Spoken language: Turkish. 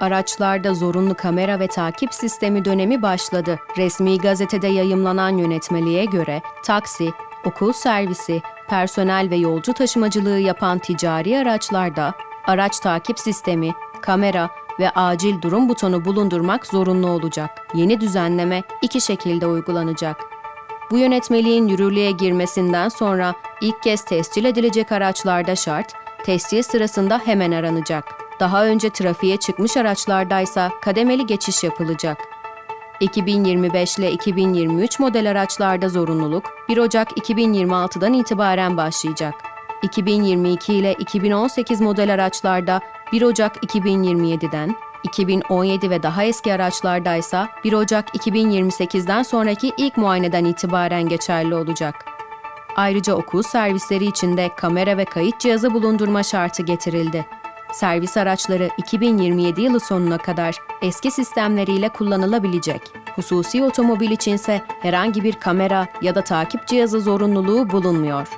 Araçlarda zorunlu kamera ve takip sistemi dönemi başladı. Resmi gazetede yayımlanan yönetmeliğe göre taksi, okul servisi, personel ve yolcu taşımacılığı yapan ticari araçlarda araç takip sistemi, kamera ve acil durum butonu bulundurmak zorunlu olacak. Yeni düzenleme iki şekilde uygulanacak. Bu yönetmeliğin yürürlüğe girmesinden sonra ilk kez tescil edilecek araçlarda şart, tescil sırasında hemen aranacak. Daha önce trafiğe çıkmış araçlardaysa kademeli geçiş yapılacak. 2025 ile 2023 model araçlarda zorunluluk 1 Ocak 2026'dan itibaren başlayacak. 2022 ile 2018 model araçlarda 1 Ocak 2027'den, 2017 ve daha eski araçlardaysa 1 Ocak 2028'den sonraki ilk muayeneden itibaren geçerli olacak. Ayrıca okul servisleri için de kamera ve kayıt cihazı bulundurma şartı getirildi. Servis araçları 2027 yılı sonuna kadar eski sistemleriyle kullanılabilecek. Hususi otomobil içinse herhangi bir kamera ya da takip cihazı zorunluluğu bulunmuyor.